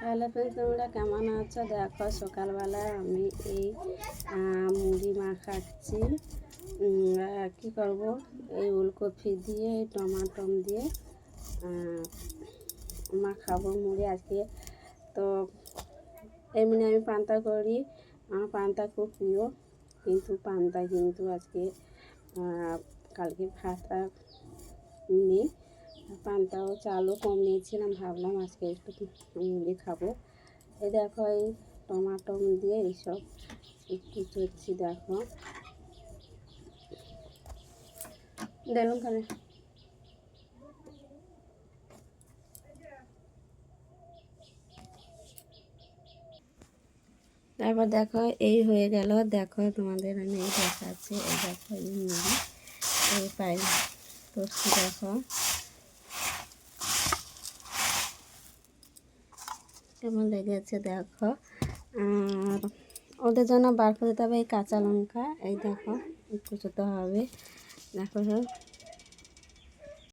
Hello friends তোমরা কেমন আছো? দেখো সকালবেলায় আমি এই মুড়ি মাখাচ্ছি। কী করব? এই উলকপি দিয়ে এই টমাটম দিয়ে আহ, মাখাবো মুড়ি আজকে। তো এমনি আমি পান্তা করি। আমার পান্তা খুব প্রিয় কিন্তু পান্তা কিন্তু আজকে কালকে ভাতটা নেই। পান্তাও চালও কম নিয়েছিলাম, ভাবলাম আজকে একটু মুড়ি খাব। এই দেখো এই টমাটম দিয়ে এইসব একটু চড়ছি দেখো। দেখুন খানে। তারপর দেখো, এই হয়ে গেল, দেখো তোমাদের আমি এই দেখাচ্ছি, এই দেখো এই মুড়ি, এই পাই দেখো। কেমন লেগেছে দেখো। আর ওদের জন্য বার করে দিতে হবে এই কাঁচা লঙ্কা। এই দেখো কুচোতে হবে। দেখো